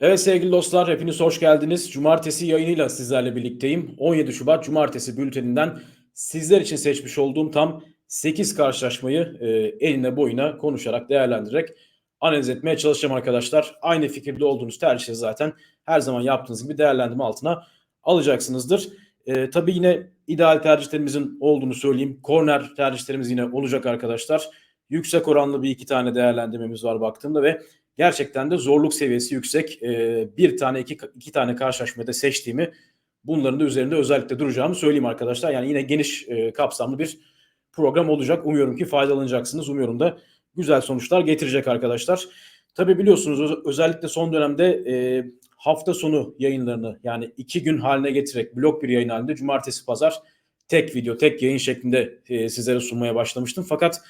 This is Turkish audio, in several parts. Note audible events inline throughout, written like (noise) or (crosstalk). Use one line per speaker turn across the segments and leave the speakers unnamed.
Evet sevgili dostlar hepiniz hoş geldiniz. Cumartesi yayınıyla sizlerle birlikteyim. 17 Şubat Cumartesi bülteninden sizler için seçmiş olduğum tam 8 karşılaşmayı e, eline boyuna konuşarak değerlendirerek analiz etmeye çalışacağım arkadaşlar. Aynı fikirde olduğunuz tercihleri zaten her zaman yaptığınız gibi değerlendirme altına alacaksınızdır. E, tabii yine ideal tercihlerimizin olduğunu söyleyeyim. Korner tercihlerimiz yine olacak arkadaşlar. Yüksek oranlı bir iki tane değerlendirmemiz var baktığımda ve gerçekten de zorluk seviyesi yüksek. E, bir tane iki, iki tane karşılaşmada seçtiğimi bunların da üzerinde özellikle duracağımı söyleyeyim arkadaşlar. Yani yine geniş e, kapsamlı bir program olacak. Umuyorum ki faydalanacaksınız. Umuyorum da güzel sonuçlar getirecek arkadaşlar. Tabi biliyorsunuz özellikle son dönemde e, hafta sonu yayınlarını yani iki gün haline getirerek blok bir yayın halinde cumartesi pazar tek video tek yayın şeklinde e, sizlere sunmaya başlamıştım. Fakat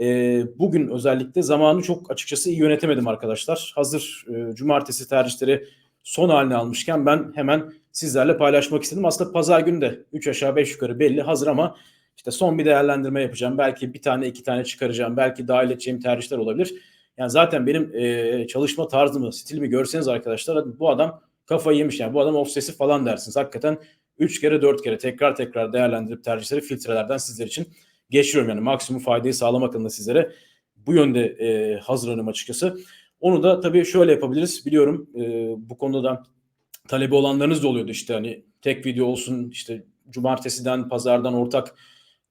e, bugün özellikle zamanı çok açıkçası iyi yönetemedim arkadaşlar. Hazır e, cumartesi tercihleri son haline almışken ben hemen sizlerle paylaşmak istedim. Aslında pazar günü de 3 aşağı 5 yukarı belli hazır ama işte son bir değerlendirme yapacağım. Belki bir tane iki tane çıkaracağım. Belki dahil edeceğim tercihler olabilir. Yani zaten benim e, çalışma tarzımı, stilimi görseniz arkadaşlar bu adam kafayı yemiş. Yani bu adam obsesif falan dersiniz. Hakikaten 3 kere 4 kere tekrar tekrar değerlendirip tercihleri filtrelerden sizler için geçiriyorum. Yani maksimum faydayı sağlamak adına sizlere bu yönde e, hazırlanıyorum açıkçası. Onu da tabii şöyle yapabiliriz. Biliyorum e, bu konuda da talebi olanlarınız da oluyordu işte hani tek video olsun işte cumartesiden pazardan ortak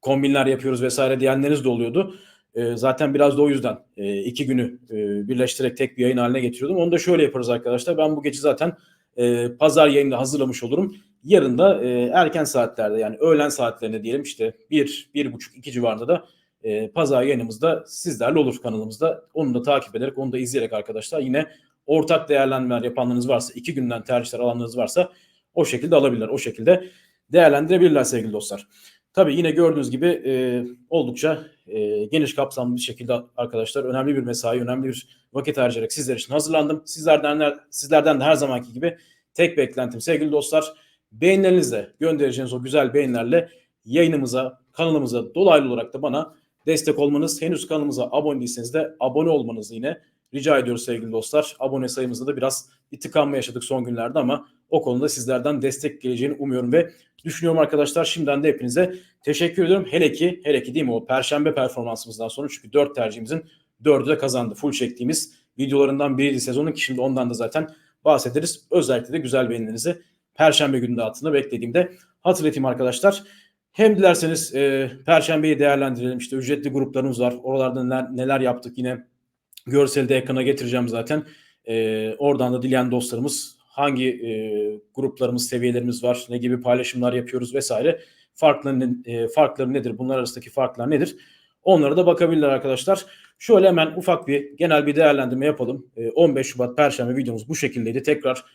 kombinler yapıyoruz vesaire diyenleriniz de oluyordu. E, zaten biraz da o yüzden e, iki günü e, birleştirerek tek bir yayın haline getiriyordum. Onu da şöyle yaparız arkadaşlar. Ben bu gece zaten e, pazar yayında hazırlamış olurum. Yarın da e, erken saatlerde yani öğlen saatlerinde diyelim işte bir, bir buçuk, iki civarında da e, pazar yayınımızda sizlerle olur kanalımızda. Onu da takip ederek, onu da izleyerek arkadaşlar yine ortak değerlendirmeler yapanlarınız varsa, iki günden tercihler alanlarınız varsa o şekilde alabilirler. O şekilde değerlendirebilirler sevgili dostlar. Tabii yine gördüğünüz gibi e, oldukça e, geniş kapsamlı bir şekilde arkadaşlar önemli bir mesai, önemli bir vakit harcayarak sizler için hazırlandım. Sizlerden sizlerden de her zamanki gibi tek beklentim sevgili dostlar beğenilerinizle göndereceğiniz o güzel beğenilerle yayınımıza, kanalımıza dolaylı olarak da bana destek olmanız, henüz kanalımıza abone değilseniz de abone olmanızı yine rica ediyoruz sevgili dostlar. Abone sayımızda da biraz bir tıkanma yaşadık son günlerde ama o konuda sizlerden destek geleceğini umuyorum ve düşünüyorum arkadaşlar. Şimdiden de hepinize teşekkür ediyorum. Hele ki, hele ki değil mi o perşembe performansımızdan sonra çünkü 4 tercihimizin 4'ü de kazandı. Full çektiğimiz videolarından biriydi sezonun ki şimdi ondan da zaten bahsederiz. Özellikle de güzel beğenilerinizi Perşembe günü altında beklediğimde hatırlatayım arkadaşlar. Hem dilerseniz e, Perşembeyi değerlendirelim. İşte ücretli gruplarımız var. Oralarda neler, neler yaptık yine görseli de ekrana getireceğim zaten. E, oradan da dileyen dostlarımız hangi e, gruplarımız, seviyelerimiz var, ne gibi paylaşımlar yapıyoruz vesaire. Farkları, e, farkları nedir? Bunlar arasındaki farklar nedir? Onlara da bakabilirler arkadaşlar. Şöyle hemen ufak bir genel bir değerlendirme yapalım. E, 15 Şubat Perşembe videomuz bu şekildeydi. Tekrar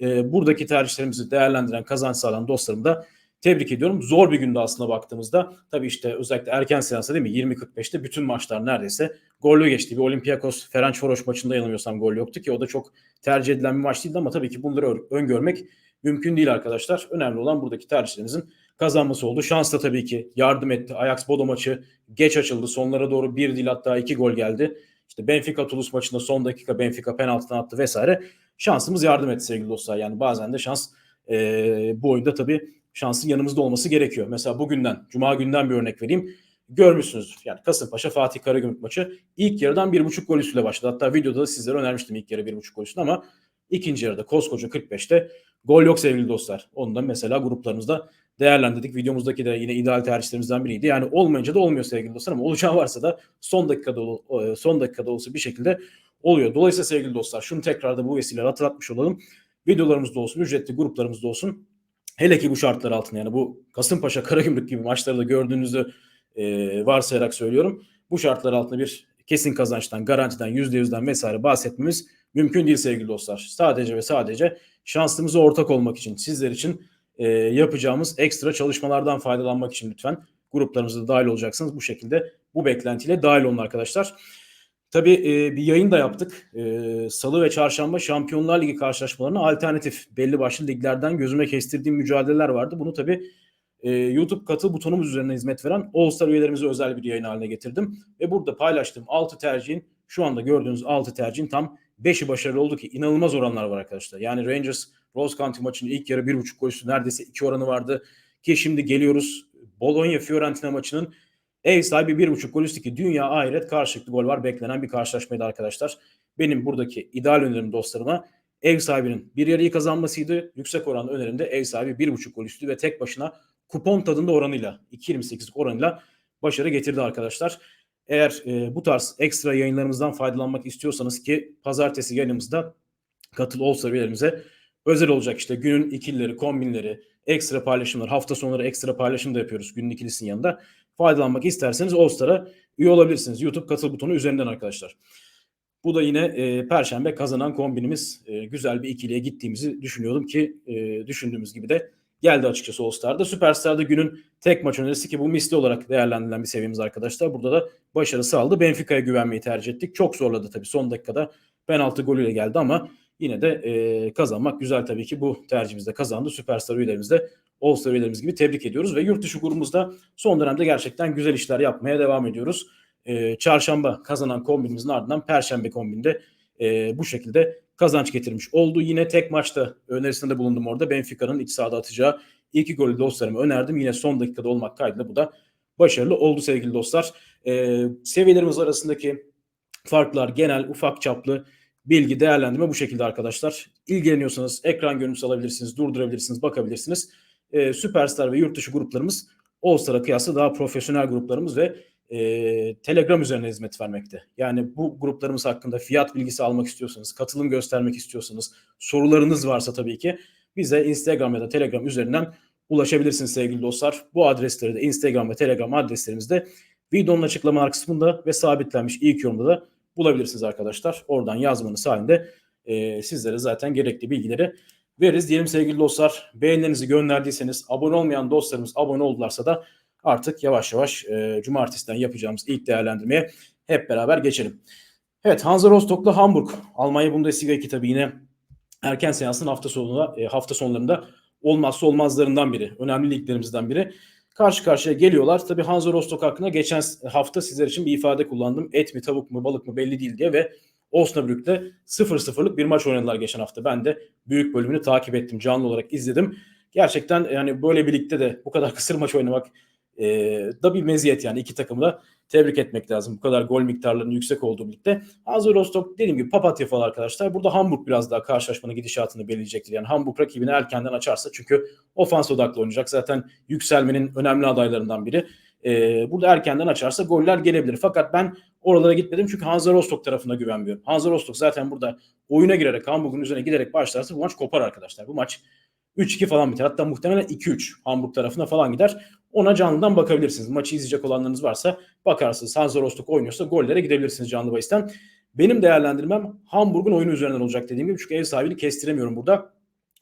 e, buradaki tercihlerimizi değerlendiren, kazanç sağlayan dostlarımı da tebrik ediyorum. Zor bir günde aslında baktığımızda. Tabii işte özellikle erken seansta değil mi? 20.45'te bütün maçlar neredeyse gollü geçti. Bir Olympiakos Ferencvaros maçında yanılmıyorsam gol yoktu ki o da çok tercih edilen bir maç değildi ama tabii ki bunları öngörmek mümkün değil arkadaşlar. Önemli olan buradaki tercihlerimizin kazanması oldu. Şans da tabii ki yardım etti. Ajax Bodo maçı geç açıldı. Sonlara doğru bir değil hatta iki gol geldi. İşte Benfica Toulouse maçında son dakika Benfica penaltıdan attı vesaire şansımız yardım etti sevgili dostlar. Yani bazen de şans e, bu oyunda tabii şansın yanımızda olması gerekiyor. Mesela bugünden, Cuma günden bir örnek vereyim. Görmüşsünüz yani Kasımpaşa Fatih Karagümrük maçı ilk yarıdan bir buçuk gol üstüyle başladı. Hatta videoda da sizlere önermiştim ilk yarı bir buçuk gol üstüne ama ikinci yarıda koskoca 45'te gol yok sevgili dostlar. Onu da mesela gruplarımızda değerlendirdik. Videomuzdaki de yine ideal tercihlerimizden biriydi. Yani olmayınca da olmuyor sevgili dostlar ama olacağı varsa da son dakikada son dakikada olsa bir şekilde oluyor. Dolayısıyla sevgili dostlar şunu tekrar da bu vesileyle hatırlatmış olalım. Videolarımızda olsun, ücretli gruplarımızda olsun. Hele ki bu şartlar altında yani bu Kasımpaşa, Karagümrük gibi maçları da gördüğünüzü e, varsayarak söylüyorum. Bu şartlar altında bir kesin kazançtan, garantiden, yüzde yüzden vesaire bahsetmemiz mümkün değil sevgili dostlar. Sadece ve sadece şansımıza ortak olmak için, sizler için e, yapacağımız ekstra çalışmalardan faydalanmak için lütfen gruplarımıza da dahil olacaksınız. Bu şekilde bu beklentiyle dahil olun arkadaşlar. Tabii e, bir yayın da yaptık. E, Salı ve Çarşamba Şampiyonlar Ligi karşılaşmalarına alternatif belli başlı liglerden gözüme kestirdiğim mücadeleler vardı. Bunu tabii e, YouTube katıl butonumuz üzerine hizmet veren All Star üyelerimize özel bir yayın haline getirdim. Ve burada paylaştığım 6 tercihin şu anda gördüğünüz 6 tercihin tam 5'i başarılı oldu ki inanılmaz oranlar var arkadaşlar. Yani Rangers Rose County maçının ilk yarı 1.5 gol üstü neredeyse 2 oranı vardı. Ki şimdi geliyoruz Bologna Fiorentina maçının ev sahibi 1.5 gol üstü ki dünya ahiret karşılıklı gol var. Beklenen bir karşılaşmaydı arkadaşlar. Benim buradaki ideal önerim dostlarıma ev sahibinin bir yarıyı kazanmasıydı. Yüksek oranlı önerimde ev sahibi 1.5 gol üstü ve tek başına kupon tadında oranıyla 2.28'lik oranıyla başarı getirdi arkadaşlar. Eğer e, bu tarz ekstra yayınlarımızdan faydalanmak istiyorsanız ki pazartesi yayınımızda katıl olsa üyelerimize özel olacak işte günün ikilileri, kombinleri, ekstra paylaşımlar, hafta sonları ekstra paylaşım da yapıyoruz günün ikilisinin yanında. Faydalanmak isterseniz All üye olabilirsiniz. YouTube katıl butonu üzerinden arkadaşlar. Bu da yine e, Perşembe kazanan kombinimiz. E, güzel bir ikiliye gittiğimizi düşünüyordum ki e, düşündüğümüz gibi de geldi açıkçası All Star'da. Süperstar'da günün tek maç önerisi ki bu misli olarak değerlendirilen bir seviyemiz arkadaşlar. Burada da başarı sağladı. Benfica'ya güvenmeyi tercih ettik. Çok zorladı tabii son dakikada penaltı golüyle geldi ama yine de e, kazanmak güzel tabii ki bu tercihimizde kazandı. Süperstar üyelerimiz de All Star üyelerimiz gibi tebrik ediyoruz ve yurt dışı grubumuzda son dönemde gerçekten güzel işler yapmaya devam ediyoruz. E, çarşamba kazanan kombinimizin ardından perşembe kombinde e, bu şekilde kazanç getirmiş oldu. Yine tek maçta önerisinde bulundum orada. Benfica'nın iç sahada atacağı iki golü dostlarıma önerdim. Yine son dakikada olmak kaydıyla bu da başarılı oldu sevgili dostlar. Ee, seviyelerimiz arasındaki farklar genel, ufak çaplı bilgi, değerlendirme bu şekilde arkadaşlar. İlgileniyorsanız ekran görüntüsü alabilirsiniz, durdurabilirsiniz, bakabilirsiniz. Ee, Süperstar ve yurt dışı gruplarımız All Star'a kıyasla daha profesyonel gruplarımız ve e, Telegram üzerine hizmet vermekte. Yani bu gruplarımız hakkında fiyat bilgisi almak istiyorsanız, katılım göstermek istiyorsanız, sorularınız varsa tabii ki bize Instagram ya da Telegram üzerinden ulaşabilirsiniz sevgili dostlar. Bu adresleri de Instagram ve Telegram adreslerimizde videonun açıklamalar kısmında ve sabitlenmiş ilk yorumda da bulabilirsiniz arkadaşlar. Oradan yazmanız halinde e, sizlere zaten gerekli bilgileri veririz. Diyelim sevgili dostlar beğenilerinizi gönderdiyseniz abone olmayan dostlarımız abone oldularsa da artık yavaş yavaş e, cumartesiden yapacağımız ilk değerlendirmeye hep beraber geçelim. Evet Hansa Rostock'la Hamburg. Almanya Bundesliga 2 tabii yine erken seansın hafta sonunda e, hafta sonlarında olmazsa olmazlarından biri. Önemli liglerimizden biri. Karşı karşıya geliyorlar. Tabii Hansa Rostock hakkında geçen hafta sizler için bir ifade kullandım. Et mi tavuk mu balık mı belli değil diye ve Osnabrück'te 0-0'lık bir maç oynadılar geçen hafta. Ben de büyük bölümünü takip ettim. Canlı olarak izledim. Gerçekten yani böyle birlikte de bu kadar (laughs) kısır maç oynamak e, da bir meziyet yani iki takımı da tebrik etmek lazım. Bu kadar gol miktarlarının yüksek olduğu birlikte. Hansa Rostock dediğim gibi papatya falı arkadaşlar. Burada Hamburg biraz daha karşılaşmanın gidişatını belirleyecektir. Yani Hamburg rakibini erkenden açarsa çünkü ofans odaklı oynayacak. Zaten yükselmenin önemli adaylarından biri. Ee, burada erkenden açarsa goller gelebilir. Fakat ben oralara gitmedim çünkü Hansa Rostock tarafına güvenmiyorum. Hansa Rostock zaten burada oyuna girerek Hamburg'un üzerine giderek başlarsa bu maç kopar arkadaşlar. Bu maç 3-2 falan biter. Hatta muhtemelen 2-3 Hamburg tarafına falan gider. Ona canlıdan bakabilirsiniz. Maçı izleyecek olanlarınız varsa bakarsınız. Hansa Rostock oynuyorsa gollere gidebilirsiniz canlı bahisten. Benim değerlendirmem Hamburg'un oyunu üzerinden olacak dediğim gibi. Çünkü ev sahibini kestiremiyorum burada.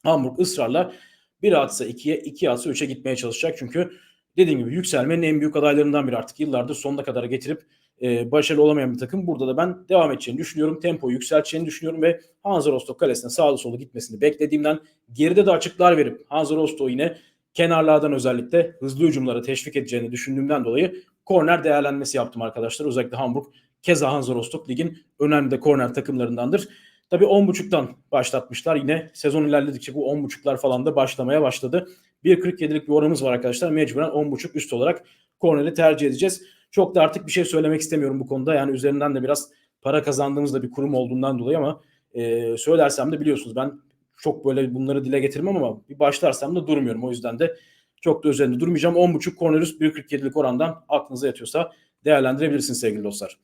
Hamburg ısrarla bir atsa 2'ye, 2 atsa 3'e gitmeye çalışacak. Çünkü dediğim gibi yükselmenin en büyük adaylarından biri artık yıllardır sonuna kadar getirip e, başarılı olamayan bir takım. Burada da ben devam edeceğini düşünüyorum. Tempoyu yükselteceğini düşünüyorum ve Hansa Rostock kalesine sağlı solu gitmesini beklediğimden geride de açıklar verip Hansa Rostock yine kenarlardan özellikle hızlı hücumlara teşvik edeceğini düşündüğümden dolayı korner değerlenmesi yaptım arkadaşlar. Özellikle Hamburg keza Hansa Rostock ligin önemli de korner takımlarındandır. Tabii 10.5'tan başlatmışlar. Yine sezon ilerledikçe bu 10.5'lar falan da başlamaya başladı. 1.47'lik bir oranımız var arkadaşlar. Mecburen 10.5 üst olarak korneri tercih edeceğiz. Çok da artık bir şey söylemek istemiyorum bu konuda. Yani üzerinden de biraz para kazandığımız da bir kurum olduğundan dolayı ama e, söylersem de biliyorsunuz ben çok böyle bunları dile getirmem ama bir başlarsam da durmuyorum. O yüzden de çok da üzerinde durmayacağım. 10.5 Cornelius 1.47'lik orandan aklınıza yatıyorsa değerlendirebilirsiniz sevgili dostlar.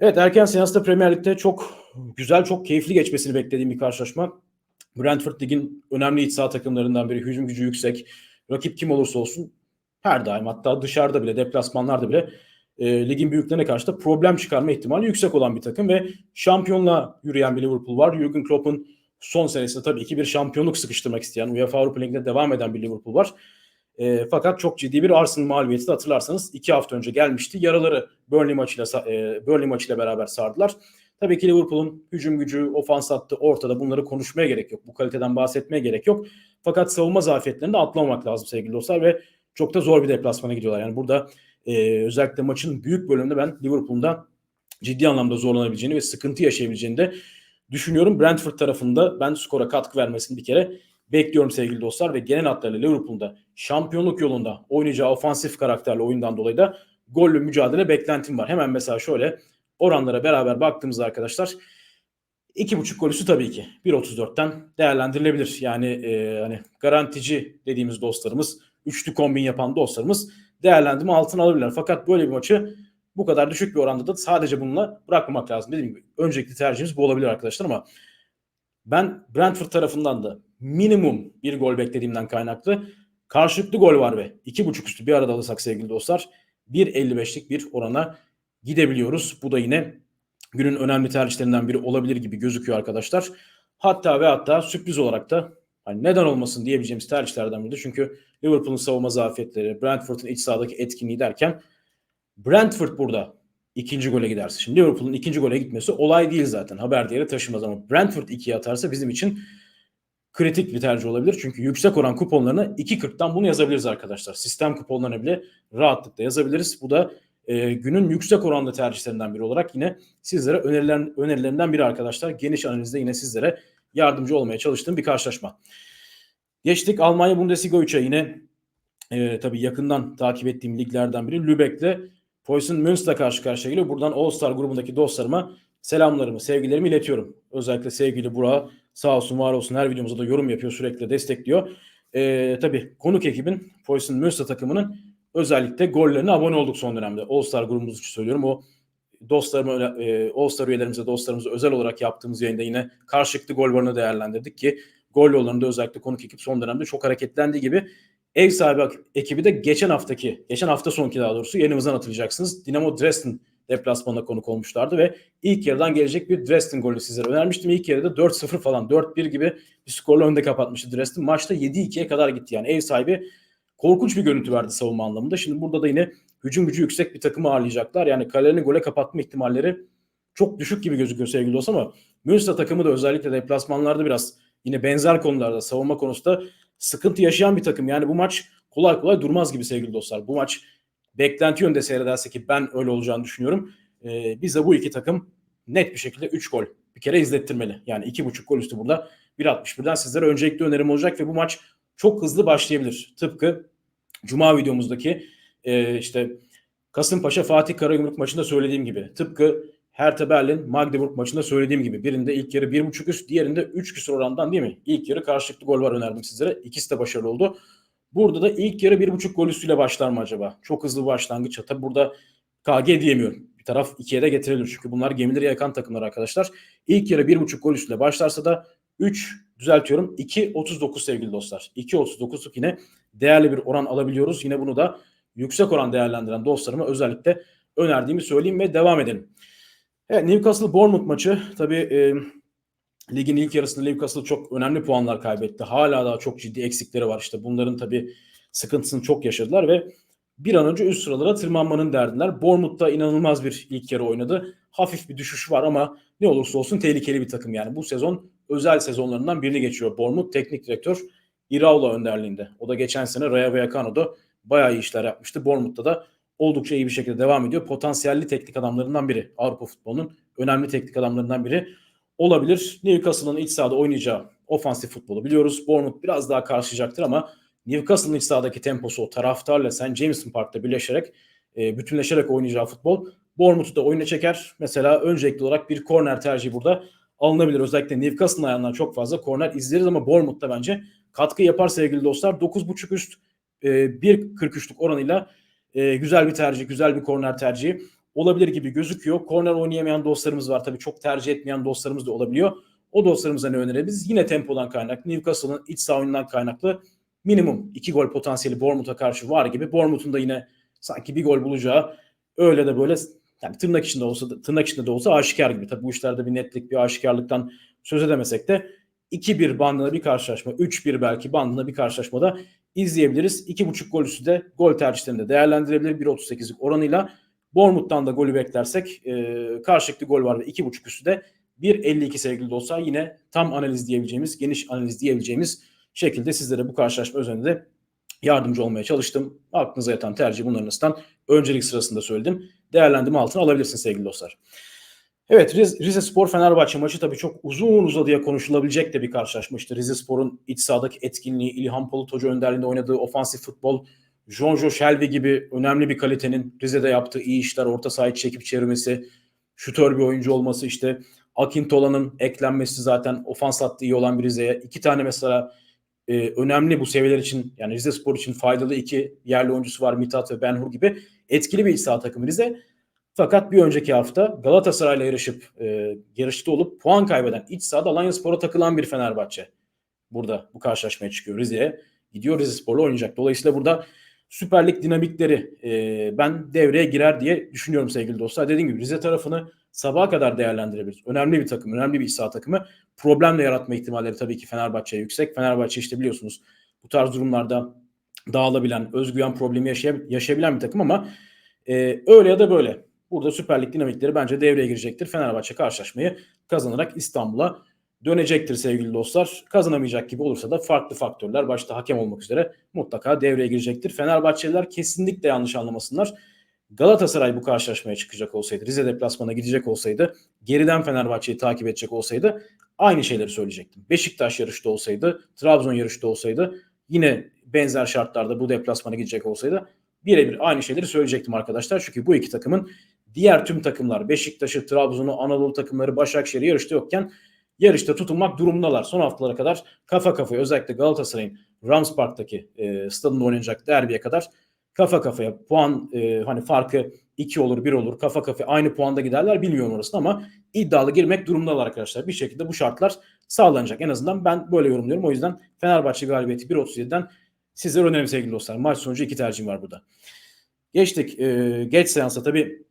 Evet erken seansta Premier Lig'de çok güzel, çok keyifli geçmesini beklediğim bir karşılaşma. Brentford Lig'in önemli iç saha takımlarından biri. Hücum gücü yüksek. Rakip kim olursa olsun her daim hatta dışarıda bile, deplasmanlarda bile e, ligin büyüklerine karşı da problem çıkarma ihtimali yüksek olan bir takım ve şampiyonla yürüyen bir Liverpool var. Jurgen Klopp'un son senesinde tabii ki bir şampiyonluk sıkıştırmak isteyen UEFA Avrupa Ligi'nde devam eden bir Liverpool var. E, fakat çok ciddi bir Arsenal mağlubiyeti de hatırlarsanız iki hafta önce gelmişti. Yaraları Burnley maçıyla e, Burnley maçıyla beraber sardılar. Tabii ki Liverpool'un hücum gücü, ofans hattı ortada. Bunları konuşmaya gerek yok. Bu kaliteden bahsetmeye gerek yok. Fakat savunma zafiyetlerini de atlamamak lazım sevgili dostlar ve çok da zor bir deplasmana gidiyorlar. Yani burada e, özellikle maçın büyük bölümünde ben Liverpool'un da ciddi anlamda zorlanabileceğini ve sıkıntı yaşayabileceğini de düşünüyorum. Brentford tarafında ben skora katkı vermesini bir kere bekliyorum sevgili dostlar ve genel hatlarıyla Liverpool'un da şampiyonluk yolunda oynayacağı ofansif karakterli oyundan dolayı da gollü mücadele beklentim var. Hemen mesela şöyle oranlara beraber baktığımızda arkadaşlar 2.5 gol üstü tabii ki 1.34'ten değerlendirilebilir. Yani e, hani garantici dediğimiz dostlarımız, üçlü kombin yapan dostlarımız değerlendirme altına alabilirler. Fakat böyle bir maçı bu kadar düşük bir oranda da sadece bununla bırakmamak lazım. Dediğim gibi öncelikli tercihimiz bu olabilir arkadaşlar ama ben Brentford tarafından da minimum bir gol beklediğimden kaynaklı karşılıklı gol var ve 2.5 üstü bir arada alırsak sevgili dostlar 1.55'lik bir orana gidebiliyoruz. Bu da yine günün önemli tercihlerinden biri olabilir gibi gözüküyor arkadaşlar. Hatta ve hatta sürpriz olarak da hani neden olmasın diyebileceğimiz tercihlerden biri. Çünkü Liverpool'un savunma zafiyetleri, Brentford'un iç sahadaki etkinliği derken Brentford burada ikinci gole giderse. Şimdi Liverpool'un ikinci gole gitmesi olay değil zaten. Haber değeri taşımaz ama Brentford ikiye atarsa bizim için kritik bir tercih olabilir. Çünkü yüksek oran kuponlarına 2.40'tan bunu yazabiliriz arkadaşlar. Sistem kuponlarına bile rahatlıkla yazabiliriz. Bu da e, günün yüksek oranlı tercihlerinden biri olarak yine sizlere önerilen, önerilerinden biri arkadaşlar. Geniş analizde yine sizlere yardımcı olmaya çalıştığım bir karşılaşma. Geçtik Almanya Bundesliga 3'e yine e, tabii yakından takip ettiğim liglerden biri Lübeck'le Poison Münster karşı karşıya geliyor. Buradan All Star grubundaki dostlarıma selamlarımı, sevgilerimi iletiyorum. Özellikle sevgili Burak sağ olsun var olsun her videomuzda da yorum yapıyor sürekli destekliyor. E, tabii konuk ekibin Poison Münster takımının özellikle gollerine abone olduk son dönemde. All Star grubumuz için söylüyorum. O dostlarıma, e, All Star üyelerimize, dostlarımıza özel olarak yaptığımız yayında yine karşılıklı gol varını değerlendirdik ki gol yollarında özellikle konuk ekip son dönemde çok hareketlendiği gibi ev sahibi ekibi de geçen haftaki, geçen hafta sonki daha doğrusu yayınımızdan hatırlayacaksınız. Dinamo Dresden deplasmanına konuk olmuşlardı ve ilk yarıdan gelecek bir Dresden golü sizlere önermiştim. İlk yarıda 4-0 falan 4-1 gibi bir skorla önde kapatmıştı Dresden. Maçta 7-2'ye kadar gitti yani ev sahibi korkunç bir görüntü verdi savunma anlamında. Şimdi burada da yine hücum gücü yüksek bir takımı ağırlayacaklar. Yani kalelerini gole kapatma ihtimalleri çok düşük gibi gözüküyor sevgili dostum ama Münster takımı da özellikle deplasmanlarda biraz yine benzer konularda savunma konusunda sıkıntı yaşayan bir takım. Yani bu maç kolay kolay durmaz gibi sevgili dostlar. Bu maç beklenti yönde seyrederse ki ben öyle olacağını düşünüyorum. Ee, bize bu iki takım net bir şekilde 3 gol bir kere izlettirmeli. Yani 2.5 gol üstü burada 1.61'den sizlere öncelikli önerim olacak ve bu maç çok hızlı başlayabilir. Tıpkı Cuma videomuzdaki e, işte Kasımpaşa Fatih Karagümrük maçında söylediğim gibi. Tıpkı Hertha Berlin Magdeburg maçında söylediğim gibi. Birinde ilk yarı 1.5 üst, diğerinde 3 küsur orandan değil mi? İlk yarı karşılıklı gol var önerdim sizlere. İkisi de başarılı oldu. Burada da ilk yarı 1.5 gol üstüyle başlar mı acaba? Çok hızlı başlangıç. Tabi burada KG diyemiyorum. Bir taraf ikiye de getirilir. Çünkü bunlar gemileri yakan takımlar arkadaşlar. İlk yarı 1.5 gol üstüyle başlarsa da 3 düzeltiyorum 2.39 sevgili dostlar. 2.39'luk yine değerli bir oran alabiliyoruz. Yine bunu da yüksek oran değerlendiren dostlarıma özellikle önerdiğimi söyleyeyim ve devam edelim. Evet Newcastle Bournemouth maçı tabii e, ligin ilk yarısında Newcastle çok önemli puanlar kaybetti. Hala daha çok ciddi eksikleri var işte. Bunların tabii sıkıntısını çok yaşadılar ve bir an önce üst sıralara tırmanmanın derdinler. Bournemouth da inanılmaz bir ilk yarı oynadı. Hafif bir düşüş var ama ne olursa olsun tehlikeli bir takım yani. Bu sezon özel sezonlarından birini geçiyor. Bournemouth teknik direktör Iraola önderliğinde. O da geçen sene Rayo Vallecano'da bayağı iyi işler yapmıştı. Bournemouth'ta da oldukça iyi bir şekilde devam ediyor. Potansiyelli teknik adamlarından biri. Avrupa futbolunun önemli teknik adamlarından biri olabilir. Newcastle'ın iç sahada oynayacağı ofansif futbolu biliyoruz. Bournemouth biraz daha karşılayacaktır ama Newcastle'ın iç sahadaki temposu o taraftarla St. James'in Park'ta birleşerek e, bütünleşerek oynayacağı futbol Bournemouth'u da oyuna çeker. Mesela öncelikli olarak bir korner tercihi burada alınabilir. Özellikle Newcastle'ın ayağından çok fazla korner izleriz ama Bournemouth'ta bence katkı yapar sevgili dostlar. 9.5 üst e, 1.43'lük oranıyla e, güzel bir tercih, güzel bir korner tercihi olabilir gibi gözüküyor. Korner oynayamayan dostlarımız var. Tabii çok tercih etmeyen dostlarımız da olabiliyor. O dostlarımıza ne öneririz? Yine tempodan kaynaklı, Newcastle'ın iç saha kaynaklı minimum 2 gol potansiyeli Bournemouth'a karşı var gibi. Bournemouth'un da yine sanki bir gol bulacağı öyle de böyle yani tırnak içinde olsa tırnak içinde de olsa aşikar gibi. Tabii bu işlerde bir netlik, bir aşikarlıktan söz edemesek de 2-1 bandına bir karşılaşma, 3-1 belki bandına bir karşılaşmada izleyebiliriz. 2.5 gol üstü de gol tercihlerinde değerlendirebilir 1.38'lik oranıyla. Bournemouth'tan da golü beklersek e, karşılıklı gol var ve 2.5 üstü de 1.52 sevgili dostlar. Yine tam analiz diyebileceğimiz, geniş analiz diyebileceğimiz şekilde sizlere bu karşılaşma üzerinde yardımcı olmaya çalıştım. Aklınıza yatan tercih bunların arasından öncelik sırasında söyledim. Değerlendirme altına alabilirsiniz sevgili dostlar. Evet Rize, Spor Fenerbahçe maçı tabii çok uzun uzadıya konuşulabilecek de bir karşılaşmıştı. Rize Spor'un iç sahadaki etkinliği, İlhan Polut Hoca önderliğinde oynadığı ofansif futbol, Jonjo Shelby gibi önemli bir kalitenin Rize'de yaptığı iyi işler, orta sahayı çekip çevirmesi, şutör bir oyuncu olması işte Akintola'nın eklenmesi zaten ofans hattı iyi olan bir Rize'ye. iki tane mesela e, önemli bu seviyeler için yani Rize Spor için faydalı iki yerli oyuncusu var Mithat ve Benhur gibi etkili bir iç saha takımı Rize. Fakat bir önceki hafta Galatasaray'la yarışıp e, yarışta olup puan kaybeden iç sahada Alanya Spor'a takılan bir Fenerbahçe. Burada bu karşılaşmaya çıkıyor Rize'ye. Gidiyor Rize Spor'la oynayacak. Dolayısıyla burada Süper Lig dinamikleri e, ben devreye girer diye düşünüyorum sevgili dostlar. Dediğim gibi Rize tarafını sabaha kadar değerlendirebiliriz. Önemli bir takım, önemli bir iç saha takımı. Problem de yaratma ihtimalleri tabii ki Fenerbahçe'ye yüksek. Fenerbahçe işte biliyorsunuz bu tarz durumlarda dağılabilen, özgüven problemi yaşay- yaşayabilen bir takım ama e, öyle ya da böyle Burada Süper Lig dinamikleri bence devreye girecektir. Fenerbahçe karşılaşmayı kazanarak İstanbul'a dönecektir sevgili dostlar. Kazanamayacak gibi olursa da farklı faktörler başta hakem olmak üzere mutlaka devreye girecektir. Fenerbahçeliler kesinlikle yanlış anlamasınlar. Galatasaray bu karşılaşmaya çıkacak olsaydı, Rize deplasmana gidecek olsaydı, geriden Fenerbahçe'yi takip edecek olsaydı aynı şeyleri söyleyecektim. Beşiktaş yarışta olsaydı, Trabzon yarışta olsaydı, yine benzer şartlarda bu deplasmana gidecek olsaydı birebir aynı şeyleri söyleyecektim arkadaşlar. Çünkü bu iki takımın diğer tüm takımlar Beşiktaş'ı, Trabzon'u, Anadolu takımları, Başakşehir'i yarışta yokken yarışta tutunmak durumundalar. Son haftalara kadar kafa kafaya özellikle Galatasaray'ın Rams Park'taki e, stadında oynanacak derbiye kadar kafa kafaya puan e, hani farkı 2 olur 1 olur kafa kafaya aynı puanda giderler bilmiyorum orasını ama iddialı girmek durumundalar arkadaşlar. Bir şekilde bu şartlar sağlanacak. En azından ben böyle yorumluyorum. O yüzden Fenerbahçe galibiyeti 1.37'den sizlere önerim sevgili dostlar. Maç sonucu iki tercihim var burada. Geçtik. E, geç seansa tabii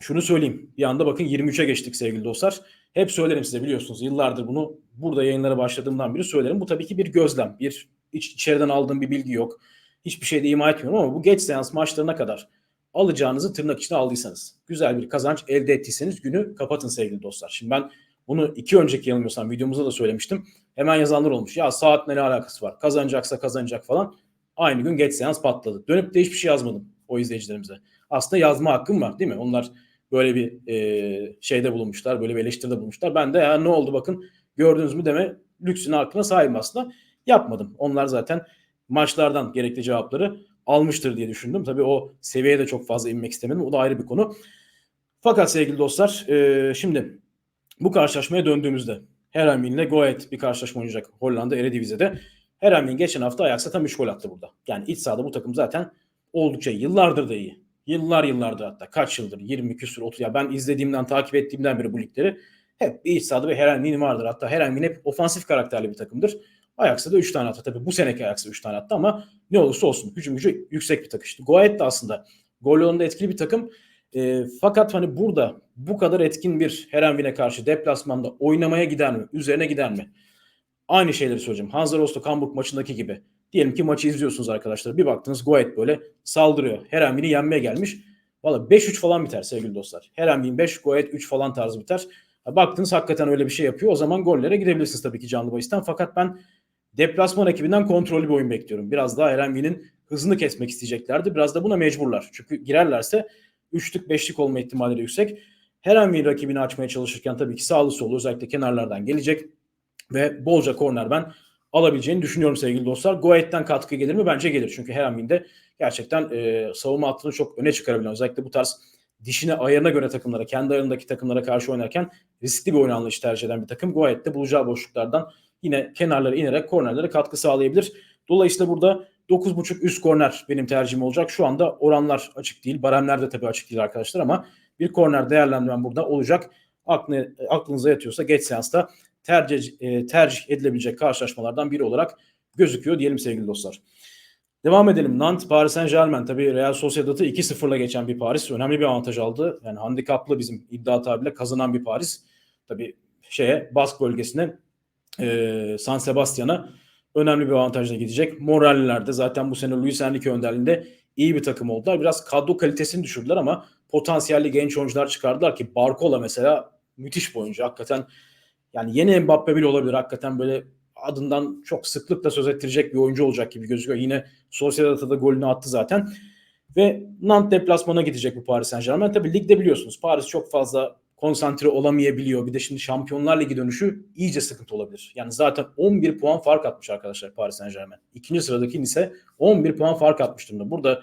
şunu söyleyeyim. Bir anda bakın 23'e geçtik sevgili dostlar. Hep söylerim size biliyorsunuz. Yıllardır bunu burada yayınlara başladığımdan beri söylerim. Bu tabii ki bir gözlem. Bir iç, içeriden aldığım bir bilgi yok. Hiçbir şey de ima etmiyorum ama bu geç seans maçlarına kadar alacağınızı tırnak içine aldıysanız, güzel bir kazanç elde ettiyseniz günü kapatın sevgili dostlar. Şimdi ben bunu iki önceki yanılmıyorsam videomuzda da söylemiştim. Hemen yazanlar olmuş. Ya saatle ne alakası var? Kazanacaksa kazanacak falan. Aynı gün geç seans patladı. Dönüp de hiçbir şey yazmadım o izleyicilerimize. Aslında yazma hakkım var değil mi? Onlar böyle bir e, şeyde bulunmuşlar, böyle bir eleştiride bulunmuşlar. Ben de ya ne oldu bakın gördünüz mü deme lüksüne hakkına sahibim aslında. Yapmadım. Onlar zaten maçlardan gerekli cevapları almıştır diye düşündüm. Tabii o seviyeye de çok fazla inmek istemedim. O da ayrı bir konu. Fakat sevgili dostlar e, şimdi bu karşılaşmaya döndüğümüzde Herenvin ile Goet bir karşılaşma oynayacak Hollanda Eredivisie'de. Herenvin geçen hafta Ajax'a tam 3 gol attı burada. Yani iç sahada bu takım zaten oldukça yıllardır da iyi. Yıllar yıllardır hatta kaç yıldır 20 küsur 30 ya ben izlediğimden takip ettiğimden beri bu ligleri hep bir iç sahada Herenvin vardır. Hatta Herenvin hep ofansif karakterli bir takımdır. Ajax'a da 3 tane attı. Tabii bu seneki Ajax'a 3 tane attı ama ne olursa olsun hücum gücü yüksek bir takıştı. Goet de aslında gol yolunda etkili bir takım. E, fakat hani burada bu kadar etkin bir Herenvin'e karşı deplasmanda oynamaya gider mi? Üzerine gider mi? Aynı şeyleri söyleyeceğim. Hansa Rostock Hamburg maçındaki gibi. Diyelim ki maçı izliyorsunuz arkadaşlar. Bir baktınız Goet böyle saldırıyor. Herenvin'i yenmeye gelmiş. Valla 5-3 falan biter sevgili dostlar. Herenvin 5, Goet 3 falan tarzı biter. Baktınız hakikaten öyle bir şey yapıyor. O zaman gollere gidebilirsiniz tabii ki canlı bahisten. Fakat ben deplasman ekibinden kontrollü bir oyun bekliyorum. Biraz daha Erenvi'nin hızını kesmek isteyeceklerdi. Biraz da buna mecburlar. Çünkü girerlerse üçlük beşlik olma ihtimalleri yüksek. Herenvin rakibini açmaya çalışırken tabii ki sağlı solu özellikle kenarlardan gelecek. Ve bolca korner ben alabileceğini düşünüyorum sevgili dostlar. Goet'ten katkı gelir mi? Bence gelir. Çünkü Herenvin'de gerçekten e, savunma hattını çok öne çıkarabilen özellikle bu tarz dişine ayarına göre takımlara, kendi ayarındaki takımlara karşı oynarken riskli bir oyun anlayışı tercih eden bir takım. Goet de bulacağı boşluklardan yine kenarlara inerek kornerlere katkı sağlayabilir. Dolayısıyla burada 9.5 üst korner benim tercihim olacak. Şu anda oranlar açık değil. Baremler de tabii açık değil arkadaşlar ama bir korner değerlendirmem burada olacak. Aklına, aklınıza yatıyorsa geç seansta tercih, e, tercih edilebilecek karşılaşmalardan biri olarak gözüküyor diyelim sevgili dostlar. Devam edelim. Nantes, Paris Saint Germain. Tabii Real Sociedad'ı 2-0'la geçen bir Paris. Önemli bir avantaj aldı. Yani handikaplı bizim iddia tabirle kazanan bir Paris. Tabii şeye Bask bölgesine e, San Sebastian'a önemli bir avantajla gidecek. Moralliler de zaten bu sene Luis Enrique önderliğinde iyi bir takım oldular. Biraz kadro kalitesini düşürdüler ama potansiyelli genç oyuncular çıkardılar ki Barcola mesela müthiş bir oyuncu. Hakikaten yani yeni Mbappe bile olabilir. Hakikaten böyle adından çok sıklıkla söz ettirecek bir oyuncu olacak gibi gözüküyor. Yine Sociedad'da da golünü attı zaten. Ve Nantes deplasmana gidecek bu Paris Saint Germain. Tabii ligde biliyorsunuz Paris çok fazla konsantre olamayabiliyor. Bir de şimdi Şampiyonlar Ligi dönüşü iyice sıkıntı olabilir. Yani zaten 11 puan fark atmış arkadaşlar Paris Saint Germain. İkinci sıradaki ise 11 puan fark atmış durumda. Burada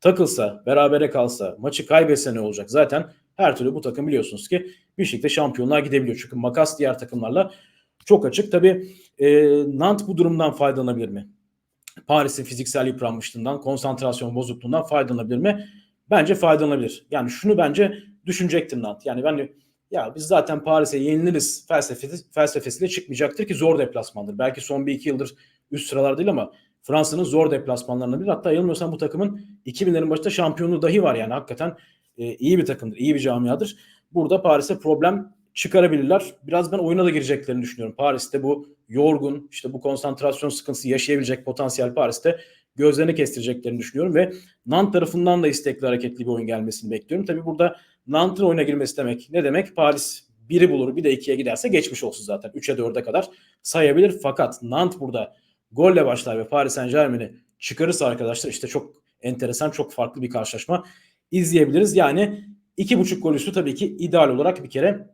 takılsa, berabere kalsa, maçı kaybetse ne olacak? Zaten her türlü bu takım biliyorsunuz ki bir şekilde şampiyonluğa gidebiliyor. Çünkü makas diğer takımlarla çok açık. Tabii e, Nant bu durumdan faydalanabilir mi? Paris'in fiziksel yıpranmışlığından, konsantrasyon bozukluğundan faydalanabilir mi? Bence faydalanabilir. Yani şunu bence düşünecektir Nant. Yani ben ya biz zaten Paris'e yeniliriz felsefesi, felsefesiyle çıkmayacaktır ki zor deplasmandır. Belki son bir iki yıldır üst sıralar değil ama Fransa'nın zor deplasmanlarından biri. Hatta yanılmıyorsam bu takımın 2000'lerin başında şampiyonluğu dahi var yani hakikaten e, iyi bir takımdır, iyi bir camiadır. Burada Paris'e problem çıkarabilirler. Biraz ben oyuna da gireceklerini düşünüyorum. Paris'te bu yorgun, işte bu konsantrasyon sıkıntısı yaşayabilecek potansiyel Paris'te gözlerini kestireceklerini düşünüyorum ve Nant tarafından da istekli hareketli bir oyun gelmesini bekliyorum. Tabii burada Nant'ın oyuna girmesi demek ne demek? Paris biri bulur bir de ikiye giderse geçmiş olsun zaten. 3'e 4'e kadar sayabilir. Fakat Nant burada golle başlar ve Paris Saint Germain'i çıkarırsa arkadaşlar işte çok enteresan çok farklı bir karşılaşma izleyebiliriz. Yani iki buçuk gol üstü tabii ki ideal olarak bir kere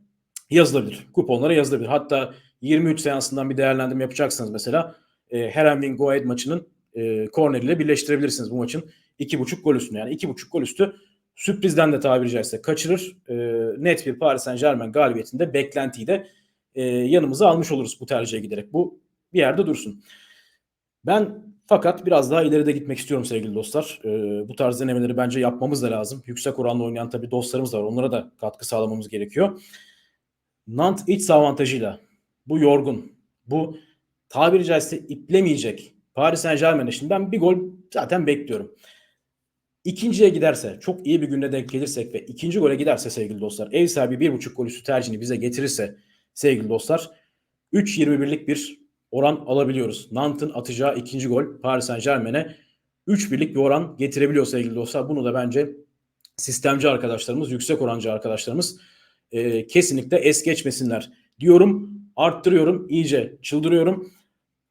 yazılabilir. Kuponlara yazılabilir. Hatta 23 seansından bir değerlendirme yapacaksınız mesela. E, Herenvin Goed maçının e, korneriyle birleştirebilirsiniz bu maçın iki buçuk gol üstünü. Yani iki buçuk gol üstü sürprizden de tabiri caizse kaçırır. E, net bir Paris Saint Germain galibiyetinde beklentiyi de e, yanımıza almış oluruz bu tercihe giderek. Bu bir yerde dursun. Ben fakat biraz daha ileride gitmek istiyorum sevgili dostlar. E, bu tarz denemeleri bence yapmamız da lazım. Yüksek oranla oynayan tabii dostlarımız var. Onlara da katkı sağlamamız gerekiyor. Nant iç avantajıyla bu yorgun, bu tabiri caizse iplemeyecek Paris Saint Germain'e şimdi ben bir gol zaten bekliyorum. İkinciye giderse çok iyi bir günde denk gelirsek ve ikinci gole giderse sevgili dostlar ev sahibi bir buçuk gol üstü tercihini bize getirirse sevgili dostlar 3.21'lik bir oran alabiliyoruz. Nant'ın atacağı ikinci gol Paris Saint Germain'e 3 birlik bir oran getirebiliyor sevgili dostlar. Bunu da bence sistemci arkadaşlarımız, yüksek orancı arkadaşlarımız e, kesinlikle es geçmesinler diyorum. Arttırıyorum, iyice çıldırıyorum.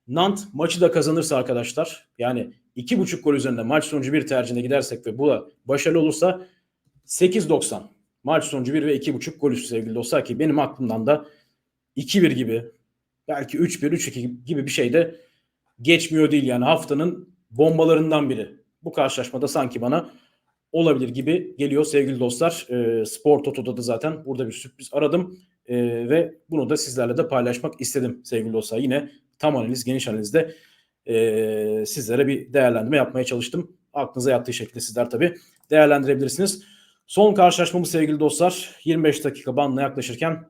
Nant maçı da kazanırsa arkadaşlar yani iki buçuk gol üzerinde maç sonucu bir tercihine gidersek ve bu da başarılı olursa 8.90 maç sonucu bir ve iki buçuk gol üstü sevgili dostlar ki benim aklımdan da 2-1 gibi belki 3-1 3-2 gibi bir şey de geçmiyor değil yani haftanın bombalarından biri. Bu karşılaşmada sanki bana olabilir gibi geliyor sevgili dostlar. E, Spor Toto'da da zaten burada bir sürpriz aradım e, ve bunu da sizlerle de paylaşmak istedim sevgili dostlar. Yine tam analiz, geniş analizde e, sizlere bir değerlendirme yapmaya çalıştım. Aklınıza yattığı şekilde sizler tabii değerlendirebilirsiniz. Son karşılaşmamız sevgili dostlar 25 dakika bandına yaklaşırken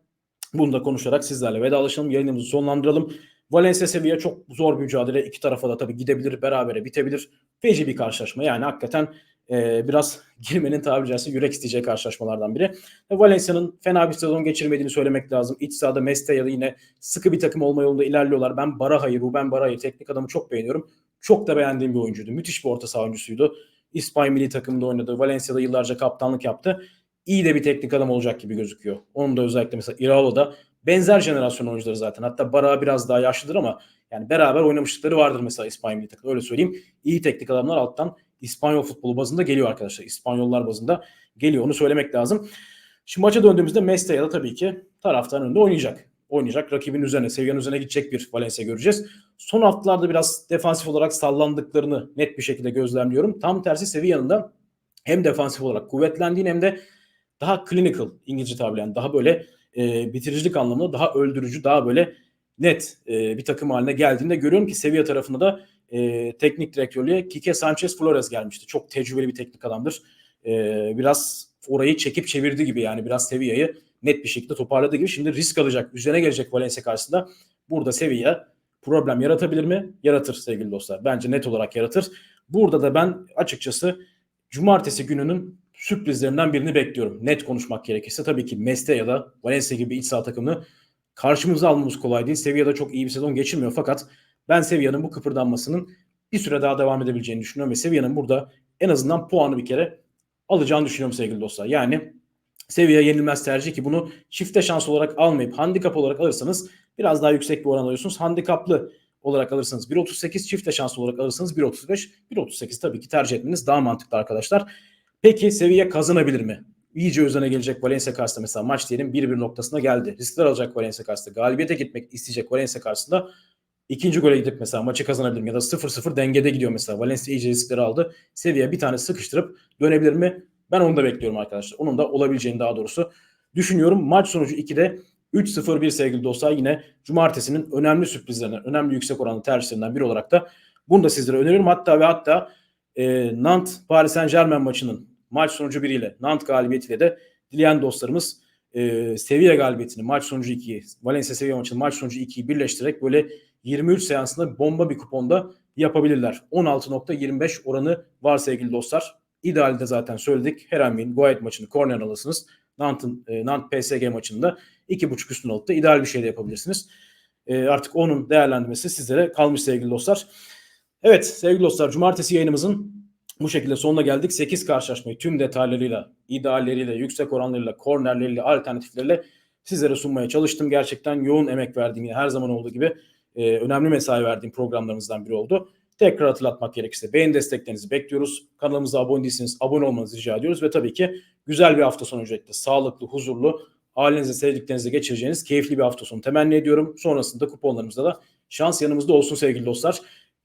bunu da konuşarak sizlerle vedalaşalım. Yayınımızı sonlandıralım. Valencia Sevilla çok zor bir mücadele. İki tarafa da tabii gidebilir, berabere bitebilir. Feci bir karşılaşma. Yani hakikaten e, biraz (laughs) girmenin tabiri caizse yürek isteyeceği karşılaşmalardan biri. Ve Valencia'nın fena bir sezon geçirmediğini söylemek lazım. İç sahada Mesteya'da yine sıkı bir takım olma yolunda ilerliyorlar. Ben Baraha'yı, Ruben Baraha'yı teknik adamı çok beğeniyorum. Çok da beğendiğim bir oyuncuydu. Müthiş bir orta saha oyuncusuydu. İspanya milli takımında oynadı. Valencia'da yıllarca kaptanlık yaptı. İyi de bir teknik adam olacak gibi gözüküyor. Onun da özellikle mesela Iraola benzer jenerasyon oyuncuları zaten. Hatta Bara biraz daha yaşlıdır ama yani beraber oynamışlıkları vardır mesela İspanya milli takımda. Öyle söyleyeyim. İyi teknik adamlar alttan İspanyol futbolu bazında geliyor arkadaşlar. İspanyollar bazında geliyor. Onu söylemek lazım. Şimdi maça döndüğümüzde Mestalla tabii ki taraftan önünde oynayacak. Oynayacak. Rakibin üzerine, seviyenin üzerine gidecek bir Valencia göreceğiz. Son haftalarda biraz defansif olarak sallandıklarını net bir şekilde gözlemliyorum. Tam tersi Sevilla'nın da hem defansif olarak kuvvetlendiğini hem de daha clinical İngilizce tabirle daha böyle e, bitiricilik anlamında daha öldürücü, daha böyle net e, bir takım haline geldiğinde görüyorum ki Sevilla tarafında da e, teknik direktörlüğe Kike Sanchez Flores gelmişti. Çok tecrübeli bir teknik adamdır. E, biraz orayı çekip çevirdi gibi yani biraz Sevilla'yı net bir şekilde toparladı gibi. Şimdi risk alacak. Üzerine gelecek Valencia karşısında. Burada Sevilla problem yaratabilir mi? Yaratır sevgili dostlar. Bence net olarak yaratır. Burada da ben açıkçası cumartesi gününün sürprizlerinden birini bekliyorum. Net konuşmak gerekirse tabii ki Mestre ya da Valencia gibi iç saha takımını karşımıza almamız kolay değil. Sevilla'da çok iyi bir sezon geçirmiyor fakat ben Sevilla'nın bu kıpırdanmasının bir süre daha devam edebileceğini düşünüyorum ve Sevilla'nın burada en azından puanı bir kere alacağını düşünüyorum sevgili dostlar. Yani Sevilla yenilmez tercih ki bunu çifte şans olarak almayıp handikap olarak alırsanız biraz daha yüksek bir oran alıyorsunuz. Handikaplı olarak alırsanız 1.38 çifte şans olarak alırsanız 1.35 1.38 tabii ki tercih etmeniz daha mantıklı arkadaşlar. Peki Sevilla kazanabilir mi? iyice özene gelecek Valencia karşısında mesela maç diyelim 1-1 noktasına geldi. Riskler alacak Valencia karşısında. Galibiyete gitmek isteyecek Valencia karşısında ikinci gole gidip mesela maçı kazanabilir mi? Ya da 0-0 dengede gidiyor mesela. Valencia iyice riskleri aldı. Seviye bir tane sıkıştırıp dönebilir mi? Ben onu da bekliyorum arkadaşlar. Onun da olabileceğini daha doğrusu düşünüyorum. Maç sonucu 2'de 3-0-1 sevgili dostlar yine cumartesinin önemli sürprizlerinden, önemli yüksek oranlı tercihlerinden biri olarak da bunu da sizlere öneriyorum. Hatta ve hatta e, Nantes Paris Saint Germain maçının maç sonucu biriyle Nantes galibiyetiyle de dileyen dostlarımız e, seviye galibiyetini maç sonucu 2'yi Valencia seviye maçının maç sonucu 2'yi birleştirerek böyle 23 seansında bomba bir kuponda yapabilirler. 16.25 oranı var sevgili dostlar. İdealde zaten söyledik. Her an win, Goet maçını korner alırsınız. Nant'ın e, Nant PSG maçında 2.5 üstün alıp da ideal bir şey de yapabilirsiniz. E, artık onun değerlendirmesi sizlere kalmış sevgili dostlar. Evet sevgili dostlar cumartesi yayınımızın bu şekilde sonuna geldik. 8 karşılaşmayı tüm detaylarıyla, idealleriyle, yüksek oranlarıyla, kornerleriyle, alternatifleriyle sizlere sunmaya çalıştım. Gerçekten yoğun emek verdiğim her zaman olduğu gibi e, önemli mesai verdiğim programlarımızdan biri oldu. Tekrar hatırlatmak gerekirse beğeni desteklerinizi bekliyoruz. Kanalımıza abone değilseniz abone olmanızı rica ediyoruz ve tabii ki güzel bir hafta sonu öncelikle sağlıklı, huzurlu, ailenizle, sevdiklerinizle geçireceğiniz keyifli bir hafta sonu temenni ediyorum. Sonrasında kuponlarımızda da şans yanımızda olsun sevgili dostlar.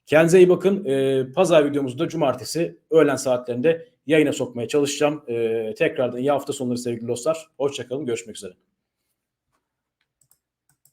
Kendinize iyi bakın. Ee, pazar videomuzu da cumartesi öğlen saatlerinde yayına sokmaya çalışacağım. Ee, tekrardan iyi hafta sonları sevgili dostlar. Hoşçakalın. Görüşmek üzere.